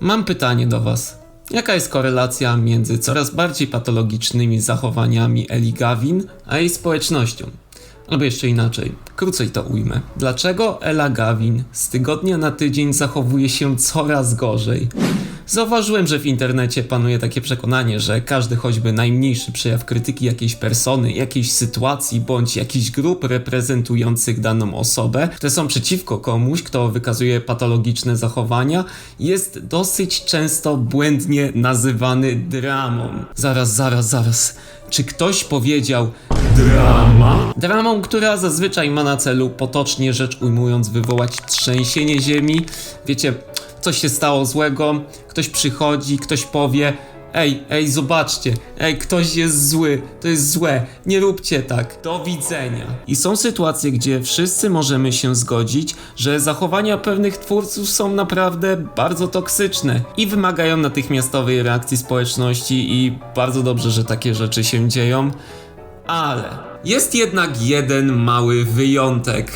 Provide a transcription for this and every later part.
Mam pytanie do Was. Jaka jest korelacja między coraz bardziej patologicznymi zachowaniami Eli Gavin a jej społecznością? Albo jeszcze inaczej, krócej to ujmę. Dlaczego Ela Gavin z tygodnia na tydzień zachowuje się coraz gorzej? Zauważyłem, że w internecie panuje takie przekonanie, że każdy choćby najmniejszy przejaw krytyki jakiejś persony, jakiejś sytuacji bądź jakichś grup reprezentujących daną osobę, które są przeciwko komuś, kto wykazuje patologiczne zachowania, jest dosyć często błędnie nazywany dramą. Zaraz, zaraz, zaraz. Czy ktoś powiedział drama? Dramą, która zazwyczaj ma na celu, potocznie rzecz ujmując, wywołać trzęsienie ziemi. Wiecie, coś się stało złego, ktoś przychodzi, ktoś powie. Ej, ej, zobaczcie, ej, ktoś jest zły, to jest złe, nie róbcie tak, do widzenia. I są sytuacje, gdzie wszyscy możemy się zgodzić, że zachowania pewnych twórców są naprawdę bardzo toksyczne i wymagają natychmiastowej reakcji społeczności i bardzo dobrze, że takie rzeczy się dzieją. Ale jest jednak jeden mały wyjątek.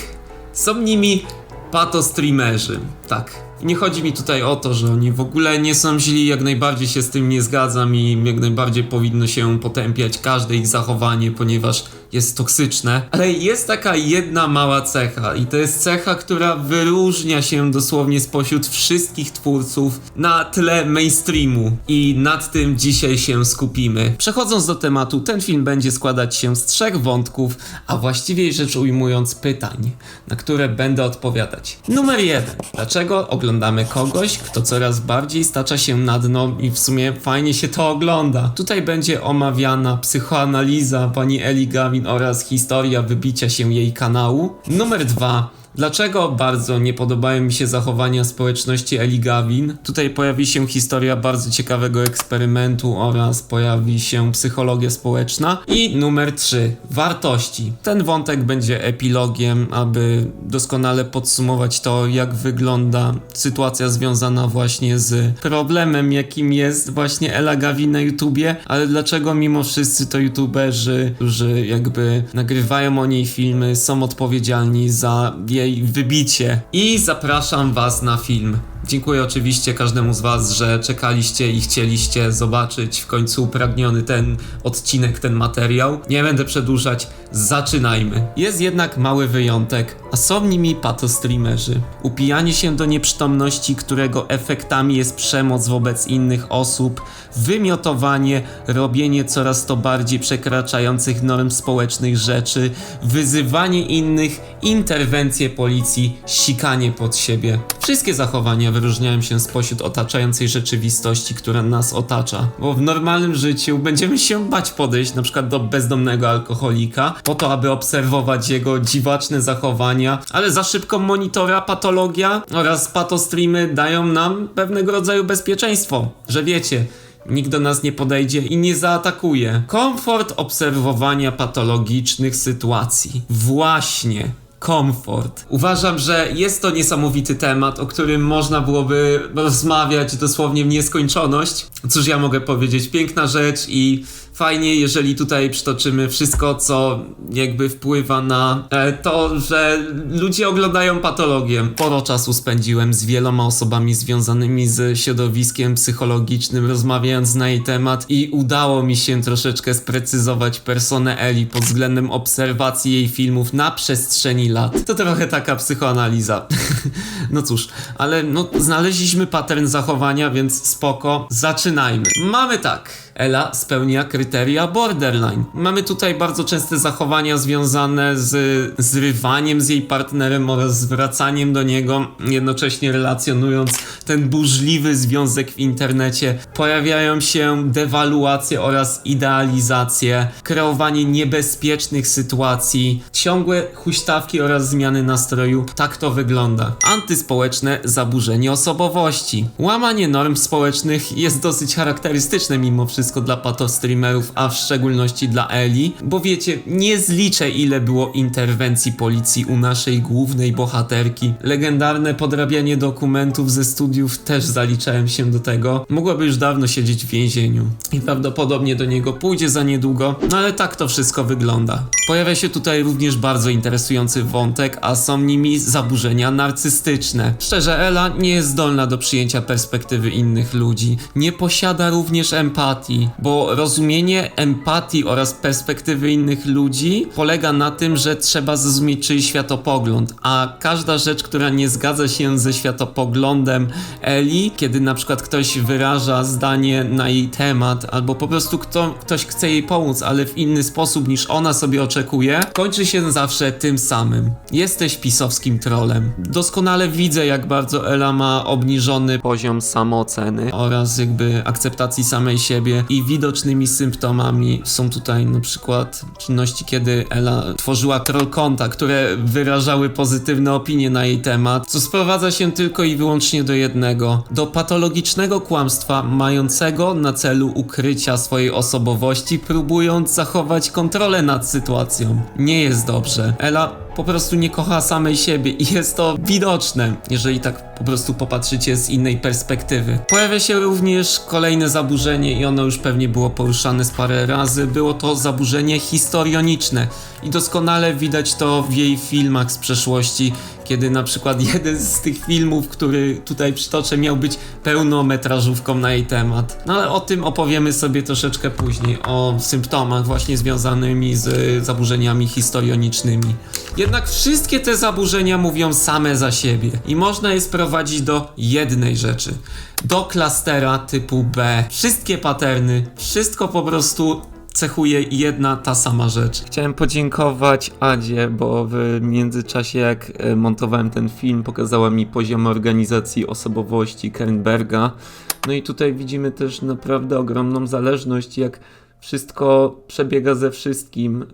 Są nimi patostreamerzy. Tak. Nie chodzi mi tutaj o to, że oni w ogóle nie są źli, jak najbardziej się z tym nie zgadzam i jak najbardziej powinno się potępiać każde ich zachowanie, ponieważ jest toksyczne. Ale jest taka jedna mała cecha i to jest cecha, która wyróżnia się dosłownie spośród wszystkich twórców na tle mainstreamu i nad tym dzisiaj się skupimy. Przechodząc do tematu, ten film będzie składać się z trzech wątków, a właściwie rzecz ujmując pytań, na które będę odpowiadać. Numer jeden. Dlaczego oglądamy kogoś, kto coraz bardziej stacza się na dno i w sumie fajnie się to ogląda? Tutaj będzie omawiana psychoanaliza pani Eli Gavin oraz historia wybicia się jej kanału. Numer dwa. Dlaczego bardzo nie podobają mi się zachowania społeczności Eli Gavin? Tutaj pojawi się historia bardzo ciekawego eksperymentu oraz pojawi się psychologia społeczna. I numer 3. Wartości. Ten wątek będzie epilogiem, aby doskonale podsumować to, jak wygląda sytuacja związana właśnie z problemem, jakim jest właśnie Ela Gavin na YouTubie, ale dlaczego mimo wszyscy to YouTuberzy, którzy jakby nagrywają o niej filmy, są odpowiedzialni za jej wybicie. I zapraszam Was na film. Dziękuję oczywiście każdemu z Was, że czekaliście i chcieliście zobaczyć w końcu upragniony ten odcinek, ten materiał. Nie będę przedłużać, zaczynajmy. Jest jednak mały wyjątek, a są nimi patostreamerzy. Upijanie się do nieprzytomności, którego efektami jest przemoc wobec innych osób, wymiotowanie, robienie coraz to bardziej przekraczających norm społecznych rzeczy, wyzywanie innych, interwencje policji, sikanie pod siebie. Wszystkie zachowania wyróżniają się spośród otaczającej rzeczywistości, która nas otacza. Bo w normalnym życiu będziemy się bać podejść na przykład do bezdomnego alkoholika, po to, aby obserwować jego dziwaczne zachowania, ale za szybką monitora patologia oraz patostreamy dają nam pewnego rodzaju bezpieczeństwo, że wiecie, Nikt do nas nie podejdzie i nie zaatakuje. Komfort obserwowania patologicznych sytuacji. Właśnie komfort. Uważam, że jest to niesamowity temat, o którym można byłoby rozmawiać dosłownie w nieskończoność. Cóż ja mogę powiedzieć? Piękna rzecz i fajnie, jeżeli tutaj przytoczymy wszystko, co jakby wpływa na e, to, że ludzie oglądają patologię. Sporo czasu spędziłem z wieloma osobami związanymi z środowiskiem psychologicznym, rozmawiając na jej temat i udało mi się troszeczkę sprecyzować personę Eli pod względem obserwacji jej filmów na przestrzeni lat. To trochę taka psychoanaliza. no cóż, ale no znaleźliśmy pattern zachowania, więc spoko. Zaczynajmy. Mamy tak. Ela spełnia kryteria borderline. Mamy tutaj bardzo częste zachowania związane z zrywaniem z jej partnerem oraz zwracaniem do niego, jednocześnie relacjonując ten burzliwy związek w internecie. Pojawiają się dewaluacje oraz idealizacje, kreowanie niebezpiecznych sytuacji, ciągłe huśtawki oraz zmiany nastroju. Tak to wygląda. Antyspołeczne zaburzenie osobowości. Łamanie norm społecznych jest dosyć charakterystyczne mimo wszystko wszystko dla patostreamerów, a w szczególności dla Eli, bo wiecie, nie zliczę ile było interwencji policji u naszej głównej bohaterki. Legendarne podrabianie dokumentów ze studiów też zaliczałem się do tego. Mogłaby już dawno siedzieć w więzieniu i prawdopodobnie do niego pójdzie za niedługo, no ale tak to wszystko wygląda. Pojawia się tutaj również bardzo interesujący wątek, a są nimi zaburzenia narcystyczne. Szczerze, Ela nie jest zdolna do przyjęcia perspektywy innych ludzi. Nie posiada również empatii, bo rozumienie empatii oraz perspektywy innych ludzi polega na tym, że trzeba zrozumieć czyjś światopogląd, a każda rzecz, która nie zgadza się ze światopoglądem Eli, kiedy na przykład ktoś wyraża zdanie na jej temat, albo po prostu kto, ktoś chce jej pomóc, ale w inny sposób niż ona sobie oczekuje, kończy się zawsze tym samym. Jesteś pisowskim trolem. Doskonale widzę, jak bardzo Ela ma obniżony poziom samooceny oraz jakby akceptacji samej siebie i widocznymi symptomami są tutaj na przykład czynności, kiedy Ela tworzyła troll konta, które wyrażały pozytywne opinie na jej temat, co sprowadza się tylko i wyłącznie do jednego, do patologicznego kłamstwa mającego na celu ukrycia swojej osobowości, próbując zachować kontrolę nad sytuacją. Nie jest dobrze. Ela po prostu nie kocha samej siebie i jest to widoczne, jeżeli tak po prostu popatrzycie z innej perspektywy. Pojawia się również kolejne zaburzenie i ono już pewnie było poruszane z parę razy. Było to zaburzenie histrioniczne i doskonale widać to w jej filmach z przeszłości, kiedy na przykład jeden z tych filmów, który tutaj przytoczę, miał być pełnometrażówką na jej temat. No ale o tym opowiemy sobie troszeczkę później, o symptomach właśnie związanymi z zaburzeniami histrionicznymi. Jednak wszystkie te zaburzenia mówią same za siebie i można je sprowadzić do jednej rzeczy. Do klastera typu B. Wszystkie paterny, wszystko po prostu cechuje jedna ta sama rzecz. Chciałem podziękować Adzie, bo w międzyczasie jak e, montowałem ten film, pokazała mi poziom organizacji osobowości Kernberga. No i tutaj widzimy też naprawdę ogromną zależność, jak wszystko przebiega ze wszystkim, e,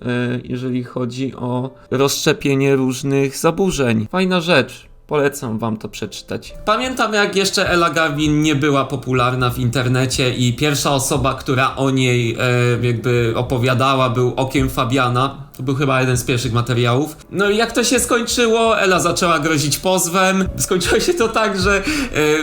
jeżeli chodzi o rozszczepienie różnych zaburzeń. Fajna rzecz. Polecam wam to przeczytać. Pamiętam jak jeszcze Ella Gavin nie była popularna w internecie i pierwsza osoba, która o niej e, jakby opowiadała był Okiem Fabiana. To był chyba jeden z pierwszych materiałów. No i jak to się skończyło, Ela zaczęła grozić pozwem. Skończyło się to tak, że e,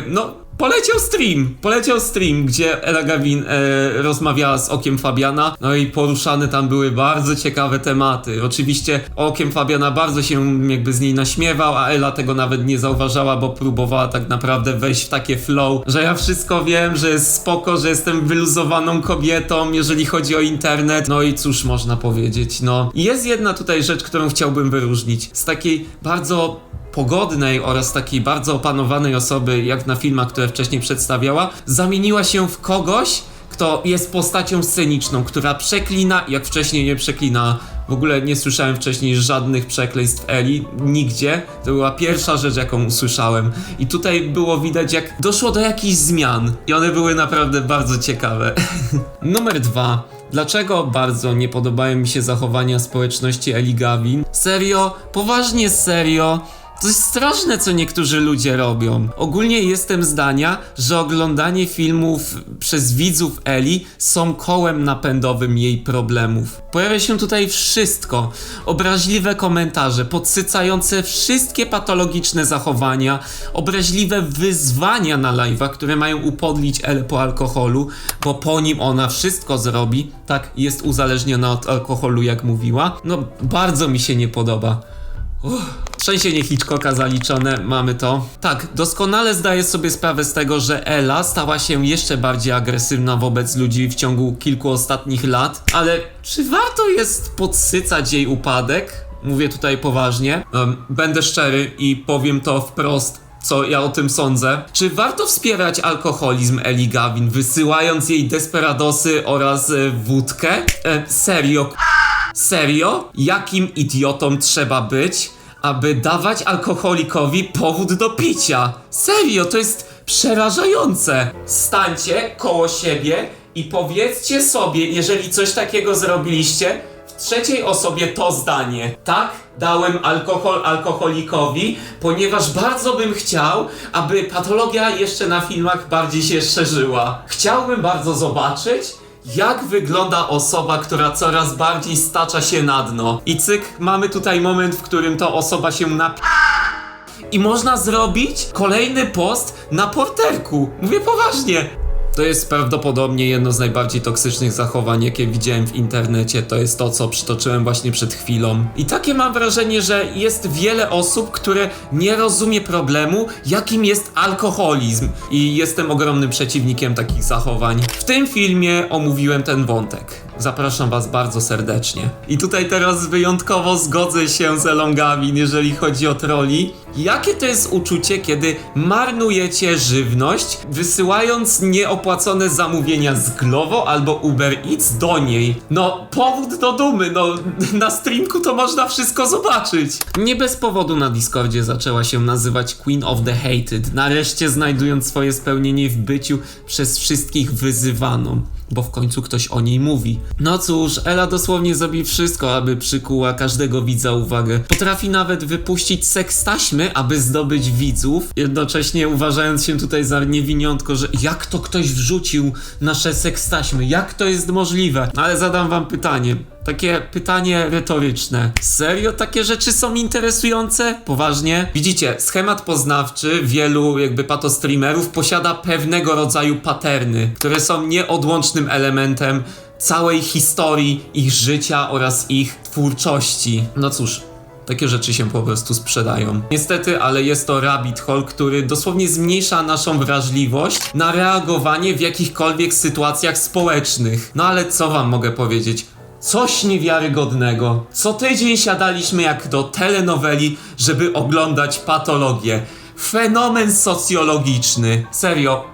no Poleciał stream, poleciał stream, gdzie Ela Gavin e, rozmawiała z Okiem Fabiana, no i poruszane tam były bardzo ciekawe tematy. Oczywiście Okiem Fabiana bardzo się jakby z niej naśmiewał, a Ela tego nawet nie zauważała, bo próbowała tak naprawdę wejść w takie flow, że ja wszystko wiem, że jest spoko, że jestem wyluzowaną kobietą, jeżeli chodzi o internet. No i cóż można powiedzieć, no. Jest jedna tutaj rzecz, którą chciałbym wyróżnić. Z takiej bardzo pogodnej oraz takiej bardzo opanowanej osoby, jak na filmach, które wcześniej przedstawiała, zamieniła się w kogoś, kto jest postacią sceniczną, która przeklina, jak wcześniej nie przeklina. W ogóle nie słyszałem wcześniej żadnych przekleństw Eli, nigdzie. To była pierwsza rzecz, jaką usłyszałem. I tutaj było widać, jak doszło do jakichś zmian. I one były naprawdę bardzo ciekawe. Numer dwa. Dlaczego bardzo nie podobają mi się zachowania społeczności Eli Gavin? Serio? Poważnie serio? Jest straszne, co niektórzy ludzie robią. Ogólnie jestem zdania, że oglądanie filmów przez widzów Eli są kołem napędowym jej problemów. Pojawia się tutaj wszystko. Obraźliwe komentarze, podsycające wszystkie patologiczne zachowania, obraźliwe wyzwania na live'ach, które mają upodlić Elę po alkoholu, bo po nim ona wszystko zrobi. Tak, jest uzależniona od alkoholu, jak mówiła. No, bardzo mi się nie podoba. Uff. Trzęsienie Hitchcocka zaliczone, mamy to. Tak, doskonale zdaję sobie sprawę z tego, że Ella stała się jeszcze bardziej agresywna wobec ludzi w ciągu kilku ostatnich lat, ale czy warto jest podsycać jej upadek? Mówię tutaj poważnie. Będę szczery i powiem to wprost co ja o tym sądzę. Czy warto wspierać alkoholizm Eli Gavin, wysyłając jej desperadosy oraz e, wódkę? E, serio? Serio? Jakim idiotą trzeba być, aby dawać alkoholikowi powód do picia. Serio, to jest przerażające. Stańcie koło siebie i powiedzcie sobie, jeżeli coś takiego zrobiliście, w trzeciej osobie to zdanie. Tak, dałem alkohol alkoholikowi, ponieważ bardzo bym chciał, aby patologia jeszcze na filmach bardziej się szerzyła. Chciałbym bardzo zobaczyć, Jak wygląda osoba, która coraz bardziej stacza się na dno? I cyk, mamy tutaj moment, w którym to osoba się nap... I można zrobić kolejny post na porterku. Mówię poważnie. To jest prawdopodobnie jedno z najbardziej toksycznych zachowań, jakie widziałem w internecie. To jest to, co przytoczyłem właśnie przed chwilą. I takie mam wrażenie, że jest wiele osób, które nie rozumie problemu, jakim jest alkoholizm. I jestem ogromnym przeciwnikiem takich zachowań. W tym filmie omówiłem ten wątek. Zapraszam Was bardzo serdecznie. I tutaj teraz wyjątkowo zgodzę się z Elon Gavin, jeżeli chodzi o troli. Jakie to jest uczucie, kiedy marnujecie żywność, wysyłając nieopłacone zamówienia z Glovo albo Uber Eats do niej? No, powód do dumy, no, na streamku to można wszystko zobaczyć. Nie bez powodu na Discordzie zaczęła się nazywać Queen of the Hated, nareszcie znajdując swoje spełnienie w byciu przez wszystkich wyzywaną bo w końcu ktoś o niej mówi. No cóż, Ela dosłownie zrobi wszystko, aby przykuła każdego widza uwagę. Potrafi nawet wypuścić seks taśmy, aby zdobyć widzów, jednocześnie uważając się tutaj za niewiniątko, że jak to ktoś wrzucił nasze seks taśmy, jak to jest możliwe? Ale zadam wam pytanie. Takie pytanie retoryczne. Serio takie rzeczy są interesujące? Poważnie? Widzicie, schemat poznawczy wielu jakby patostreamerów posiada pewnego rodzaju paterny, które są nieodłącznym elementem całej historii ich życia oraz ich twórczości. No cóż, takie rzeczy się po prostu sprzedają. Niestety, ale jest to rabbit hole, który dosłownie zmniejsza naszą wrażliwość na reagowanie w jakichkolwiek sytuacjach społecznych. No ale co wam mogę powiedzieć? Coś niewiarygodnego. Co tydzień siadaliśmy jak do telenoweli, żeby oglądać patologię. Fenomen socjologiczny. Serio.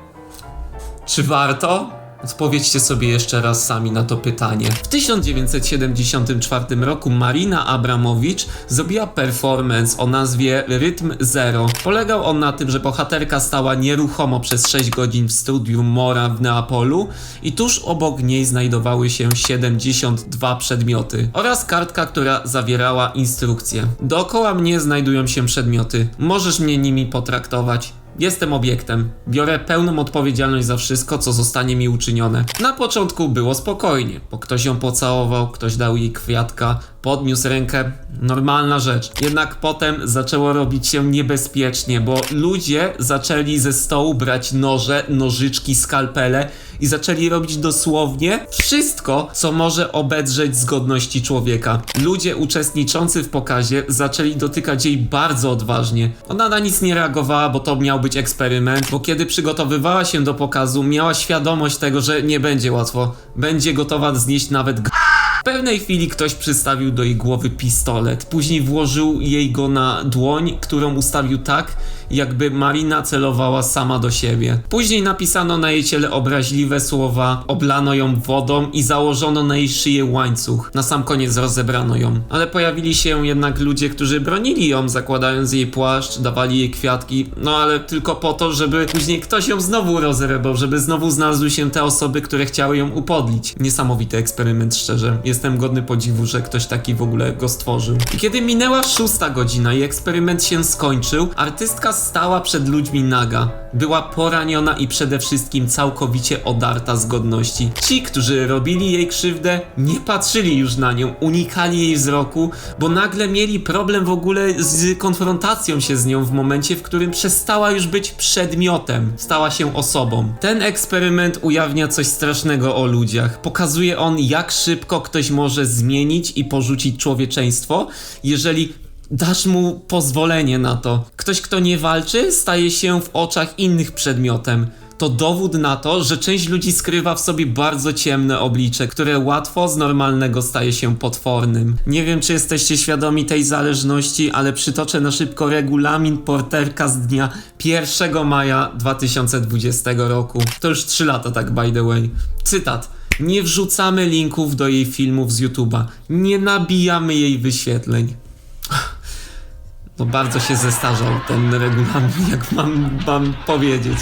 Czy warto? Odpowiedzcie sobie jeszcze raz sami na to pytanie. W 1974 roku Marina Abramowicz zrobiła performance o nazwie Rytm Zero. Polegał on na tym, że bohaterka stała nieruchomo przez 6 godzin w studiu Mora w Neapolu i tuż obok niej znajdowały się 72 przedmioty oraz kartka, która zawierała instrukcje. Dookoła mnie znajdują się przedmioty. Możesz mnie nimi potraktować. Jestem obiektem. Biorę pełną odpowiedzialność za wszystko, co zostanie mi uczynione. Na początku było spokojnie, bo ktoś ją pocałował, ktoś dał jej kwiatka, podniósł rękę. Normalna rzecz. Jednak potem zaczęło robić się niebezpiecznie, bo ludzie zaczęli ze stołu brać noże, nożyczki, skalpele i zaczęli robić dosłownie wszystko, co może obedrzeć z godności człowieka. Ludzie uczestniczący w pokazie zaczęli dotykać jej bardzo odważnie. Ona na nic nie reagowała, bo to miał być eksperyment, bo kiedy przygotowywała się do pokazu, miała świadomość tego, że nie będzie łatwo. Będzie gotowa znieść nawet g- w pewnej chwili ktoś przystawił do jej głowy pistolet. Później włożył jej go na dłoń, którą ustawił tak, jakby Marina celowała sama do siebie. Później napisano na jej ciele obraźliwe słowa, oblano ją wodą i założono na jej szyję łańcuch. Na sam koniec rozebrano ją. Ale pojawili się jednak ludzie, którzy bronili ją, zakładając jej płaszcz, dawali jej kwiatki, no ale tylko po to, żeby później ktoś ją znowu rozrebał, żeby znowu znalazły się te osoby, które chciały ją upodlić. Niesamowity eksperyment, szczerze. Jestem godny podziwu, że ktoś taki w ogóle go stworzył. I kiedy minęła szósta godzina i eksperyment się skończył, artystka stała przed ludźmi naga. Była poraniona i przede wszystkim całkowicie odarta z godności. Ci, którzy robili jej krzywdę, nie patrzyli już na nią, unikali jej wzroku, bo nagle mieli problem w ogóle z konfrontacją się z nią w momencie, w którym przestała już być przedmiotem, stała się osobą. Ten eksperyment ujawnia coś strasznego o ludziach. Pokazuje on, jak szybko ktoś może zmienić i porzucić człowieczeństwo, jeżeli dasz mu pozwolenie na to. Ktoś, kto nie walczy, staje się w oczach innych przedmiotem. To dowód na to, że część ludzi skrywa w sobie bardzo ciemne oblicze, które łatwo z normalnego staje się potwornym. Nie wiem, czy jesteście świadomi tej zależności, ale przytoczę na szybko regulamin Porterka z dnia 1 maja 2020 roku. To już 3 lata, tak by the way. Cytat. Nie wrzucamy linków do jej filmów z YouTube'a. Nie nabijamy jej wyświetleń. Bardzo się zestarzał ten regulamin, jak mam powiedzieć.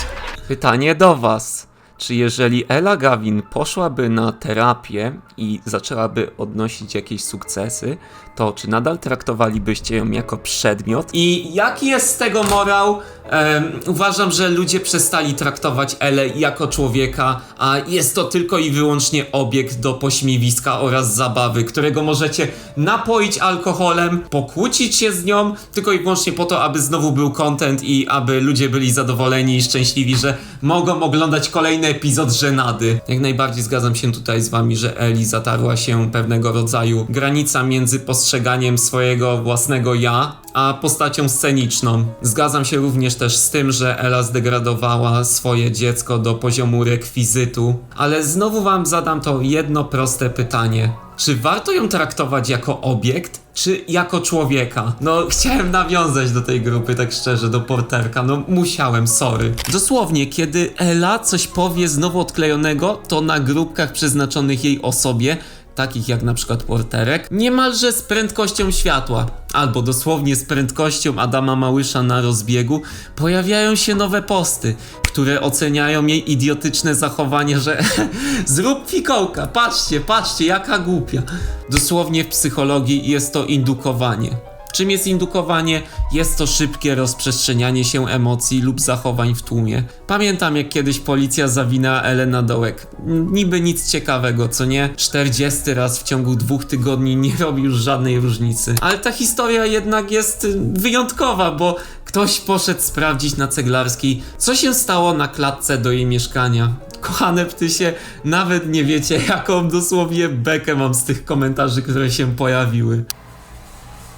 Pytanie do was. Czy jeżeli Ela Gavin poszłaby na terapię i zaczęłaby odnosić jakieś sukcesy, to czy nadal traktowalibyście ją jako przedmiot? I jaki jest z tego morał? Em, uważam, że ludzie przestali traktować Elę jako człowieka, a jest to tylko i wyłącznie obiekt do pośmiewiska oraz zabawy, którego możecie napoić alkoholem, pokłócić się z nią, tylko i wyłącznie po to, aby znowu był content i aby ludzie byli zadowoleni i szczęśliwi, że mogą oglądać epizod żenady. Jak najbardziej zgadzam się tutaj z wami, że Eli zatarła się pewnego rodzaju granica między postrzeganiem swojego własnego ja, a postacią sceniczną. Zgadzam się również też z tym, że Ela zdegradowała swoje dziecko do poziomu rekwizytu, ale znowu wam zadam to jedno proste pytanie. Czy warto ją traktować jako obiekt, czy jako człowieka? No, chciałem nawiązać do tej grupy, tak szczerze, do porterka. No, musiałem, sorry. Dosłownie, kiedy Ela coś powie znowu odklejonego, to na grupkach przeznaczonych jej osobie takich jak na przykład porterek, niemalże z prędkością światła, albo dosłownie z prędkością Adama Małysza na rozbiegu, pojawiają się nowe posty, które oceniają jej idiotyczne zachowanie, że zrób fikołka, patrzcie, patrzcie, jaka głupia. Dosłownie w psychologii jest to indukowanie. Czym jest indukowanie? Jest to szybkie rozprzestrzenianie się emocji lub zachowań w tłumie. Pamiętam jak kiedyś policja zawinęła Elena Dołek. Niby nic ciekawego, co nie? 40 raz w ciągu dwóch tygodni nie robi już żadnej różnicy. Ale ta historia jednak jest wyjątkowa, bo ktoś poszedł sprawdzić na ceglarskiej, co się stało na klatce do jej mieszkania. Kochane ptysie, nawet nie wiecie, jaką dosłownie bekę mam z tych komentarzy, które się pojawiły.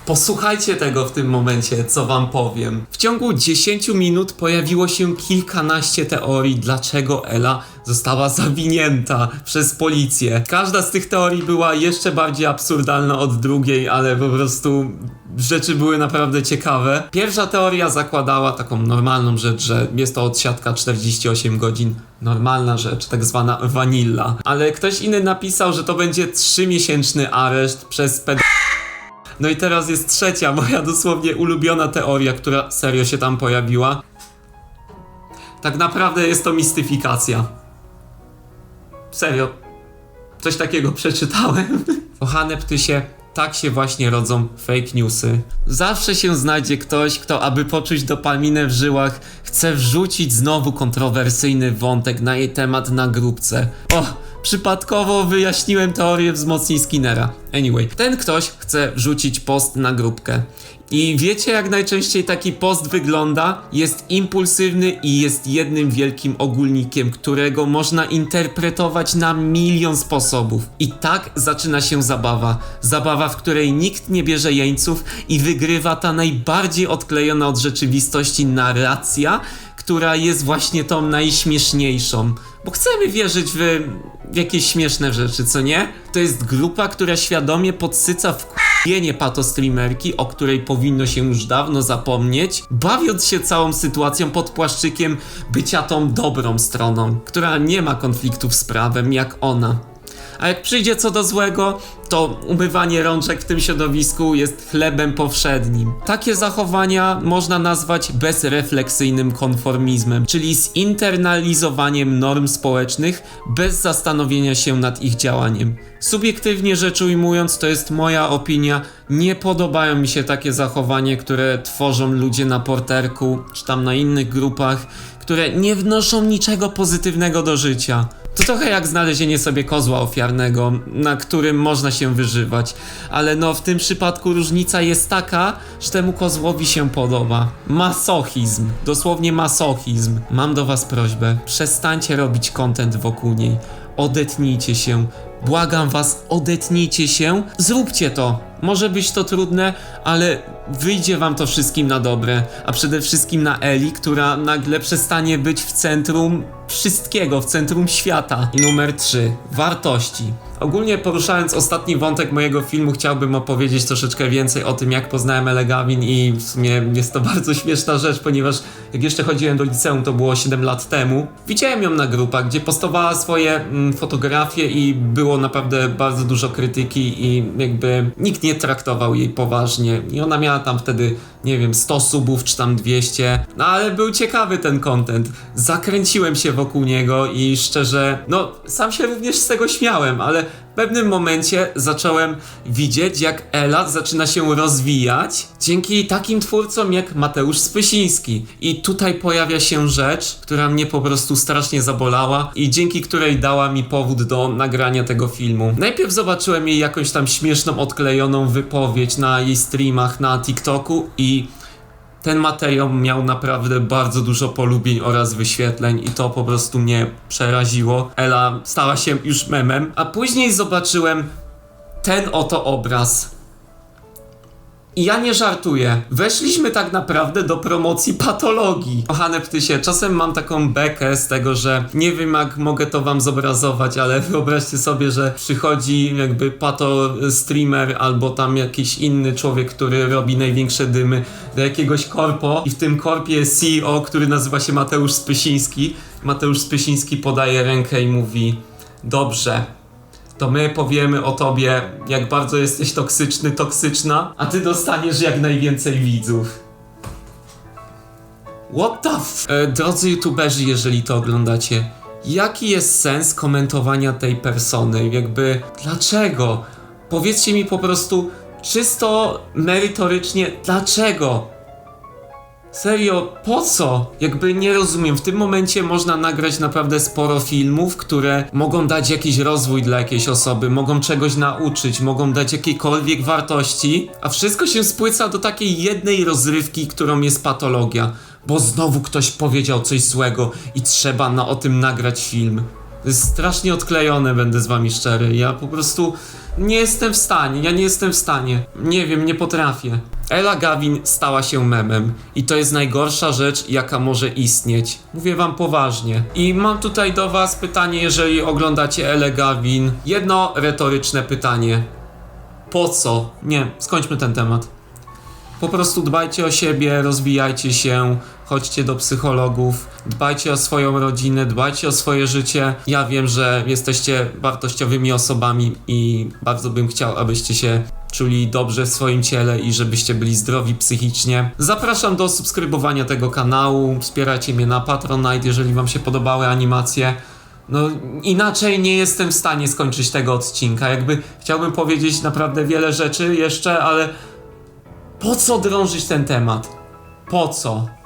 Posłuchajcie tego w tym momencie, co wam powiem. W ciągu 10 minut pojawiło się kilkanaście teorii, dlaczego Ela została zawinięta przez policję. Każda z tych teorii była jeszcze bardziej absurdalna od drugiej, ale po prostu rzeczy były naprawdę ciekawe. Pierwsza teoria zakładała taką normalną rzecz, że jest to odsiadka 48 godzin. Normalna rzecz, tak zwana vanilla. Ale ktoś inny napisał, że to będzie 3-miesięczny areszt przez ped... No i teraz jest trzecia, moja dosłownie ulubiona teoria, która serio się tam pojawiła. Tak naprawdę jest to mistyfikacja. Serio. Coś takiego przeczytałem. Kochane ptysie, tak się właśnie rodzą fake newsy. Zawsze się znajdzie ktoś, kto aby poczuć dopaminę w żyłach, chce wrzucić znowu kontrowersyjny wątek na jej temat na grupce. O, przypadkowo wyjaśniłem teorię wzmocnień Skinnera. Anyway, ten ktoś chce wrzucić post na grupkę. I wiecie jak najczęściej taki post wygląda? Jest impulsywny i jest jednym wielkim ogólnikiem, którego można interpretować na milion sposobów. I tak zaczyna się zabawa. Zabawa, w której nikt nie bierze jeńców i wygrywa ta najbardziej odklejona od rzeczywistości narracja, która jest właśnie tą najśmieszniejszą. Bo chcemy wierzyć w, jakieś śmieszne rzeczy, co nie? To jest grupa, która świadomie podsyca w k***ienie patostreamerki, o której powinno się już dawno zapomnieć, bawiąc się całą sytuacją pod płaszczykiem bycia tą dobrą stroną, która nie ma konfliktów z prawem jak ona. A jak przyjdzie co do złego, to umywanie rączek w tym środowisku jest chlebem powszednim. Takie zachowania można nazwać bezrefleksyjnym konformizmem, czyli zinternalizowaniem norm społecznych bez zastanowienia się nad ich działaniem. Subiektywnie rzecz ujmując, to jest moja opinia, nie podobają mi się takie zachowania, które tworzą ludzie na porterku czy tam na innych grupach, które nie wnoszą niczego pozytywnego do życia. To trochę jak znalezienie sobie kozła ofiarnego, na którym można się wyżywać, ale no w tym przypadku różnica jest taka, że temu kozłowi się podoba. Masochizm, dosłownie masochizm. Mam do was prośbę, przestańcie robić content wokół niej. Odetnijcie się, błagam was, odetnijcie się, zróbcie to. Może być to trudne, ale wyjdzie wam to wszystkim na dobre, a przede wszystkim na Eli, która nagle przestanie być w centrum wszystkiego, w centrum świata. I numer 3. Wartości. Ogólnie poruszając ostatni wątek mojego filmu, chciałbym opowiedzieć troszeczkę więcej o tym, jak poznałem Ele Gavin i w sumie jest to bardzo śmieszna rzecz, ponieważ jak jeszcze chodziłem do liceum, to było 7 lat temu, widziałem ją na grupach, gdzie postowała swoje mm, fotografie i było naprawdę bardzo dużo krytyki i jakby nikt nie traktował jej poważnie i ona miała tam wtedy, nie wiem, 100 subów czy tam 200, no ale był ciekawy ten content. Zakręciłem się wokół niego i szczerze, no sam się również z tego śmiałem, ale W pewnym momencie zacząłem widzieć, jak Ela zaczyna się rozwijać dzięki takim twórcom jak Mateusz Spysiński. I tutaj pojawia się rzecz, która mnie po prostu strasznie zabolała i dzięki której dała mi powód do nagrania tego filmu. Najpierw zobaczyłem jej jakąś tam śmieszną, odklejoną wypowiedź na jej streamach na TikToku i ten materiał miał naprawdę bardzo dużo polubień oraz wyświetleń i to po prostu mnie przeraziło. Ela stała się już memem, a później zobaczyłem ten oto obraz. I ja nie żartuję. Weszliśmy tak naprawdę do promocji patologii. Kochane ptysie, czasem mam taką bekę z tego, że nie wiem jak mogę to wam zobrazować, ale wyobraźcie sobie, że przychodzi jakby pato streamer albo tam jakiś inny człowiek, który robi największe dymy do jakiegoś korpo i w tym korpie jest CEO, który nazywa się Mateusz Spysiński. Mateusz Spysiński podaje rękę i mówi dobrze, to my powiemy o tobie, jak bardzo jesteś toksyczny, toksyczna, a ty dostaniesz jak najwięcej widzów. What the f... E, drodzy youtuberzy, jeżeli to oglądacie, jaki jest sens komentowania tej persony? Jakby, dlaczego? Powiedzcie mi po prostu czysto merytorycznie, dlaczego? Serio, po co? Jakby nie rozumiem. W tym momencie można nagrać naprawdę sporo filmów, które mogą dać jakiś rozwój dla jakiejś osoby, mogą czegoś nauczyć, mogą dać jakiejkolwiek wartości, a wszystko się spłyca do takiej jednej rozrywki, którą jest patologia. Bo znowu ktoś powiedział coś złego i trzeba na o tym nagrać film. Jest strasznie odklejone, będę z wami szczery. Ja po prostu nie jestem w stanie, ja nie jestem w stanie. Nie wiem, nie potrafię. Ela Gavin stała się memem i to jest najgorsza rzecz, jaka może istnieć. Mówię wam poważnie. I mam tutaj do was pytanie, jeżeli oglądacie Elę Gavin. Jedno retoryczne pytanie. Po co? Nie, skończmy ten temat. Po prostu dbajcie o siebie, rozwijajcie się, chodźcie do psychologów, dbajcie o swoją rodzinę, dbajcie o swoje życie. Ja wiem, że jesteście wartościowymi osobami i bardzo bym chciał, abyście się czuli dobrze w swoim ciele i żebyście byli zdrowi psychicznie. Zapraszam do subskrybowania tego kanału, wspierajcie mnie na Patronite, jeżeli wam się podobały animacje. No, inaczej nie jestem w stanie skończyć tego odcinka. Jakby chciałbym powiedzieć naprawdę wiele rzeczy jeszcze, ale po co drążyć ten temat? Po co?